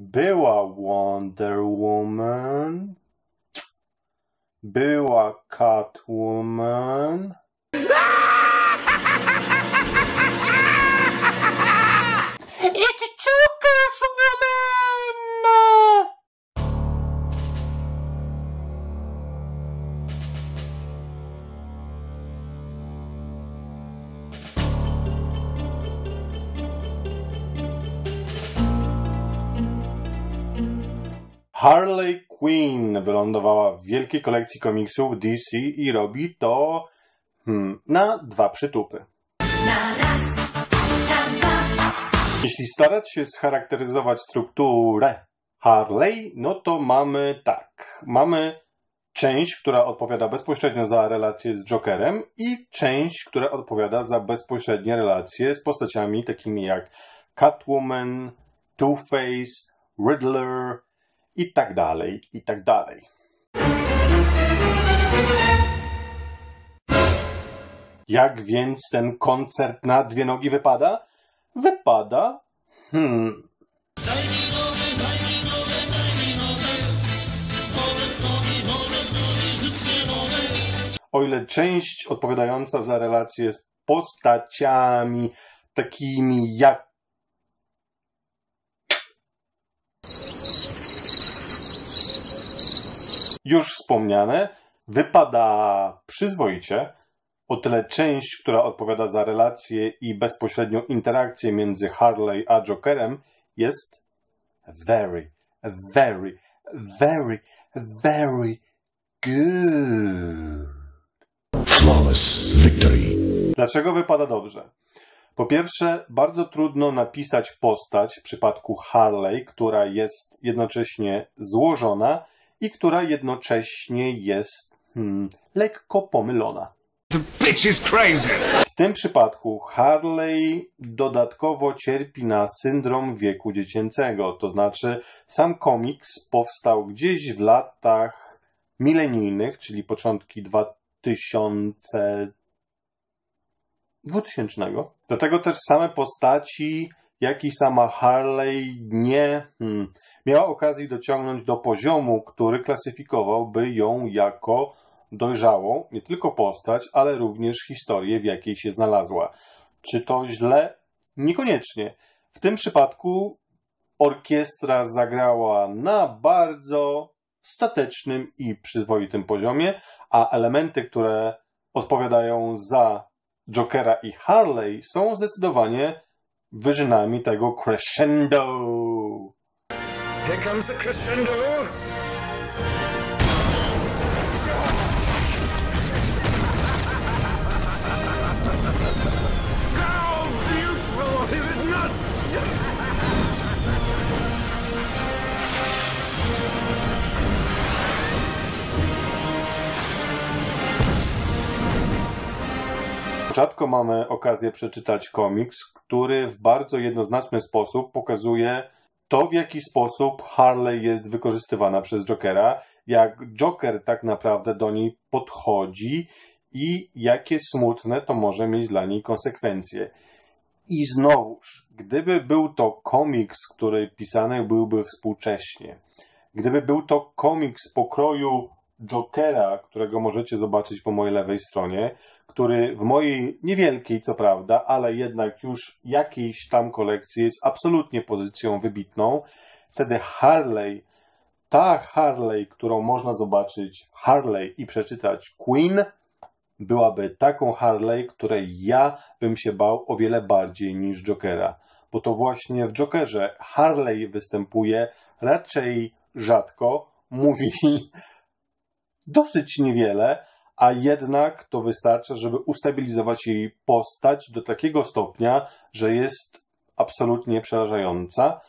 Była Wonder Woman. Była Catwoman. It's Joker's woman! Harley Quinn wylądowała w wielkiej kolekcji komiksów DC i robi to hmm, na dwa przytupy. Na raz, na dwa, Jeśli starać się scharakteryzować strukturę Harley, no to mamy tak. Mamy część, która odpowiada bezpośrednio za relacje z Jokerem i część, która odpowiada za bezpośrednie relacje z postaciami takimi jak Catwoman, Two-Face, Riddler i tak dalej, i tak dalej. Jak więc ten koncert na dwie nogi wypada? Wypada. Hmm. O ile część odpowiadająca za relacje z postaciami takimi jak już wspomniane, wypada przyzwoicie, o tyle część, która odpowiada za relacje i bezpośrednią interakcję między Harley a Jokerem jest very, very, very, very good. Flawless victory. Dlaczego wypada dobrze? Po pierwsze, bardzo trudno napisać postać w przypadku Harley, która jest jednocześnie złożona i która jednocześnie jest hmm, lekko pomylona. The bitch is crazy. W tym przypadku Harley dodatkowo cierpi na syndrom wieku dziecięcego, to znaczy sam komiks powstał gdzieś w latach milenijnych, czyli początki 2000 2000. Dlatego też same postaci, jak i sama Harley nie hmm, miała okazji dociągnąć do poziomu, który klasyfikowałby ją jako dojrzałą, nie tylko postać, ale również historię, w jakiej się znalazła. Czy to źle? Niekoniecznie. W tym przypadku orkiestra zagrała na bardzo statecznym i przyzwoitym poziomie, a elementy, które odpowiadają za Jokera i Harley są zdecydowanie wyżynami tego crescendo. Here comes the crescendo. Rzadko mamy okazję przeczytać komiks, który w bardzo jednoznaczny sposób pokazuje to, w jaki sposób Harley jest wykorzystywana przez Jokera, jak Joker tak naprawdę do niej podchodzi i jakie smutne to może mieć dla niej konsekwencje. I znowuż, gdyby był to komiks, który pisany byłby współcześnie, gdyby był to komiks pokroju Jokera, którego możecie zobaczyć po mojej lewej stronie, który w mojej niewielkiej, co prawda, ale jednak już jakiejś tam kolekcji jest absolutnie pozycją wybitną, wtedy Harley, ta Harley, którą można zobaczyć Harley i przeczytać Queen, byłaby taką Harley, której ja bym się bał o wiele bardziej niż Jokera. Bo to właśnie w Jokerze Harley występuje raczej rzadko, mówi dosyć niewiele, a jednak to wystarcza, żeby ustabilizować jej postać do takiego stopnia, że jest absolutnie przerażająca.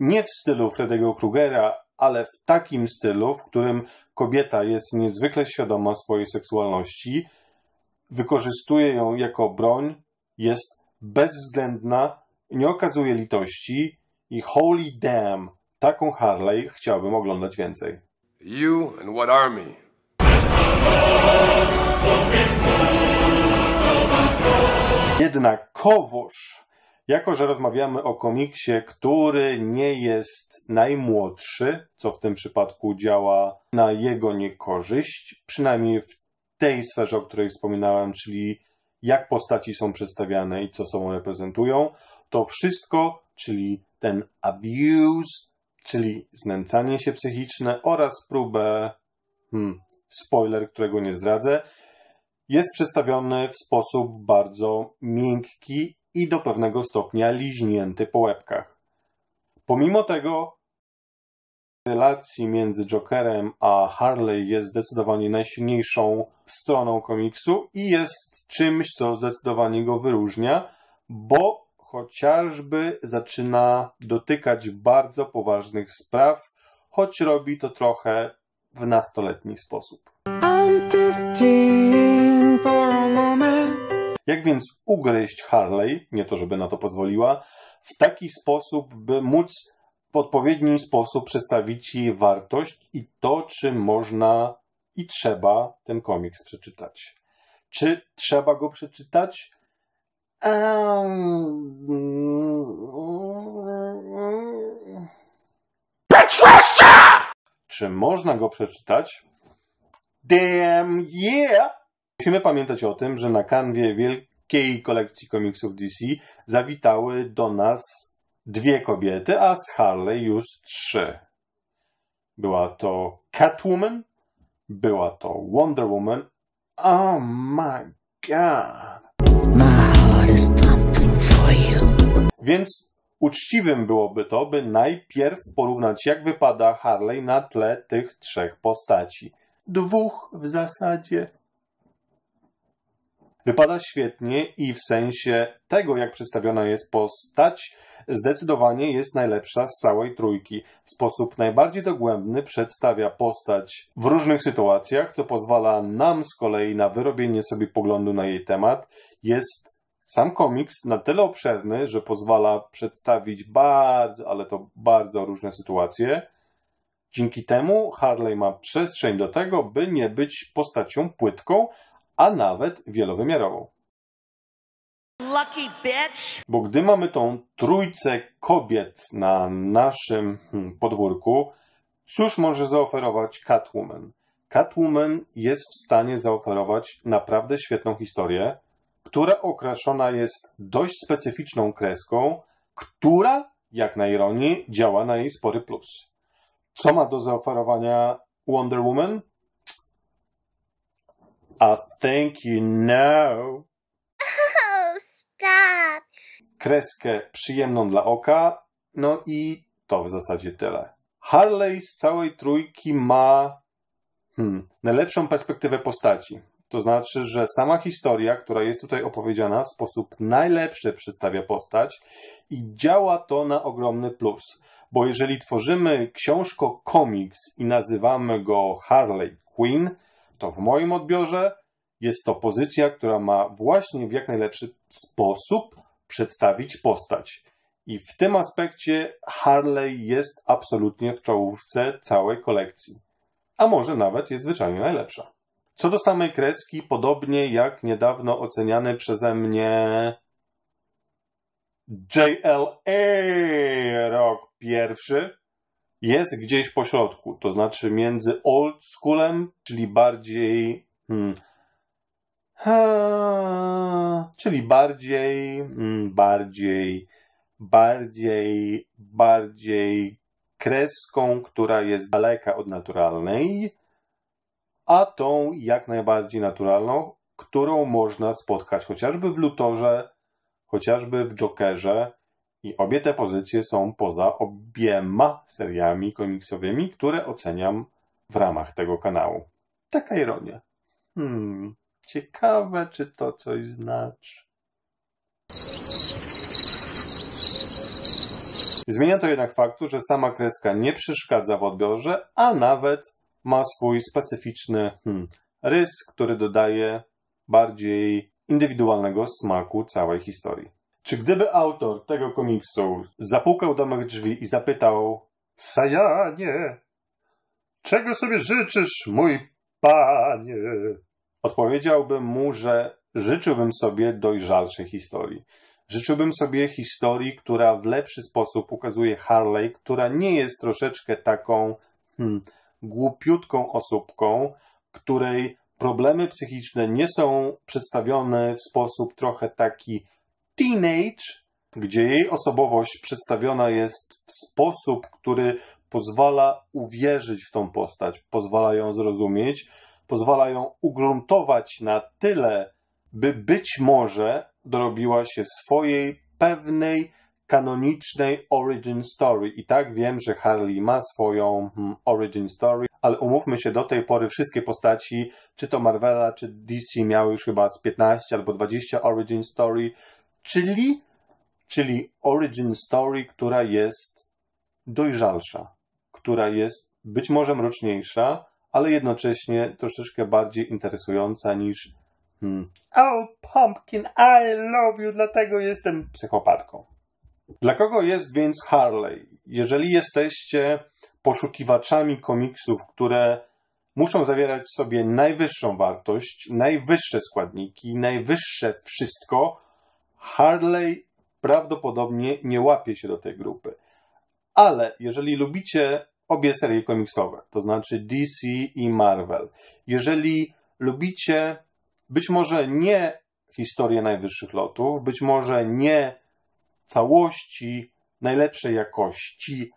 Nie w stylu Freddy'ego Krugera, ale w takim stylu, w którym kobieta jest niezwykle świadoma swojej seksualności, wykorzystuje ją jako broń, jest bezwzględna, nie okazuje litości i holy damn, taką Harley chciałbym oglądać więcej. You and what army? Jednakowoż, jako że rozmawiamy o komiksie, który nie jest najmłodszy, co w tym przypadku działa na jego niekorzyść, przynajmniej w tej sferze, o której wspominałem, czyli jak postaci są przedstawiane i co sobą reprezentują, to wszystko, czyli ten abuse, czyli znęcanie się psychiczne oraz próbę, hmm, spoiler, którego nie zdradzę, jest przedstawiony w sposób bardzo miękki i do pewnego stopnia liźnięty po łebkach. Pomimo tego, relacji między Jokerem a Harley jest zdecydowanie najsilniejszą stroną komiksu i jest czymś, co zdecydowanie go wyróżnia, bo chociażby zaczyna dotykać bardzo poważnych spraw, choć robi to trochę w nastoletni sposób. I'm 15 for a moment. Jak więc ugryźć Harley, nie to żeby na to pozwoliła, w taki sposób, by móc w odpowiedni sposób przedstawić jej wartość i to, czy można i trzeba ten komiks przeczytać. Czy trzeba go przeczytać? Ehm... Czy można go przeczytać? Damn yeah! Musimy pamiętać o tym, że na kanwie wielkiej kolekcji komiksów DC zawitały do nas dwie kobiety, a z Harley już trzy. Była to Catwoman, była to Wonder Woman. Oh my god. Więc uczciwym byłoby to, by najpierw porównać, jak wypada Harley na tle tych trzech postaci. Dwóch w zasadzie. Wypada świetnie i w sensie tego, jak przedstawiona jest postać, zdecydowanie jest najlepsza z całej trójki. W sposób najbardziej dogłębny przedstawia postać w różnych sytuacjach, co pozwala nam z kolei na wyrobienie sobie poglądu na jej temat. Jest sam komiks na tyle obszerny, że pozwala przedstawić bardzo, ale to bardzo różne sytuacje. Dzięki temu Harley ma przestrzeń do tego, by nie być postacią płytką, a nawet wielowymiarową. Lucky bitch. Bo gdy mamy tą trójcę kobiet na naszym hmm, podwórku, cóż może zaoferować Catwoman? Catwoman jest w stanie zaoferować naprawdę świetną historię, która okraszona jest dość specyficzną kreską, która, jak na ironię, działa na jej spory plus. Co ma do zaoferowania Wonder Woman? I think you know. Oh, stop. Kreskę przyjemną dla oka, no i to w zasadzie tyle. Harley z całej trójki ma hmm, najlepszą perspektywę postaci. To znaczy, że sama historia, która jest tutaj opowiedziana, w sposób najlepszy przedstawia postać i działa to na ogromny plus. Bo jeżeli tworzymy książko komiks i nazywamy go Harley Quinn, to w moim odbiorze jest to pozycja, która ma właśnie w jak najlepszy sposób przedstawić postać. I w tym aspekcie Harley jest absolutnie w czołówce całej kolekcji. A może nawet jest zwyczajnie najlepsza. Co do samej kreski, podobnie jak niedawno oceniany przeze mnie JLA rok pierwszy, jest gdzieś po środku, to znaczy między old schoolem, czyli bardziej hmm, ha, czyli bardziej hmm, bardziej bardziej bardziej kreską, która jest daleka od naturalnej, a tą jak najbardziej naturalną, którą można spotkać chociażby w Lutorze, chociażby w Jokerze, i obie te pozycje są poza obiema seriami komiksowymi, które oceniam w ramach tego kanału. Taka ironia. Hmm, ciekawe, czy to coś znaczy. Zmienia to jednak faktu, że sama kreska nie przeszkadza w odbiorze, a nawet ma swój specyficzny hmm, rys, który dodaje bardziej indywidualnego smaku całej historii. Czy gdyby autor tego komiksu zapukał do mych drzwi i zapytał Sajanie, czego sobie życzysz, mój panie? Odpowiedziałbym mu, że życzyłbym sobie dojrzalszej historii. Życzyłbym sobie historii, która w lepszy sposób ukazuje Harley, która nie jest troszeczkę taką hmm, głupiutką osóbką, której problemy psychiczne nie są przedstawione w sposób trochę taki teenage, gdzie jej osobowość przedstawiona jest w sposób, który pozwala uwierzyć w tą postać, pozwala ją zrozumieć, pozwala ją ugruntować na tyle, by być może dorobiła się swojej pewnej kanonicznej origin story. I tak wiem, że Harley ma swoją hmm, origin story, ale umówmy się, do tej pory wszystkie postaci, czy to Marvela, czy DC miały już chyba z 15 albo 20 origin story, czyli, czyli origin story, która jest dojrzalsza, która jest być może mroczniejsza, ale jednocześnie troszeczkę bardziej interesująca niż hmm, Oh, Pumpkin, I love you, dlatego jestem psychopatką. Dla kogo jest więc Harley? Jeżeli jesteście poszukiwaczami komiksów, które muszą zawierać w sobie najwyższą wartość, najwyższe składniki, najwyższe wszystko, Harley prawdopodobnie nie łapie się do tej grupy. Ale jeżeli lubicie obie serie komiksowe, to znaczy DC i Marvel, jeżeli lubicie być może nie historię najwyższych lotów, być może nie całości najlepszej jakości,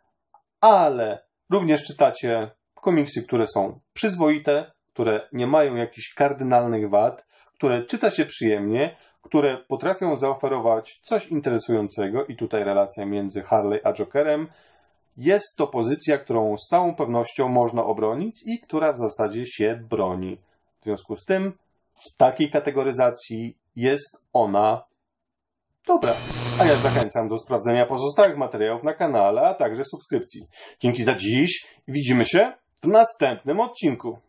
ale również czytacie komiksy, które są przyzwoite, które nie mają jakichś kardynalnych wad, które czyta się przyjemnie, które potrafią zaoferować coś interesującego i tutaj relacja między Harley a Jokerem jest to pozycja, którą z całą pewnością można obronić i która w zasadzie się broni. W związku z tym w takiej kategoryzacji jest ona A ja zachęcam do sprawdzenia pozostałych materiałów na kanale, a także subskrypcji. Dzięki za dziś widzimy się w następnym odcinku.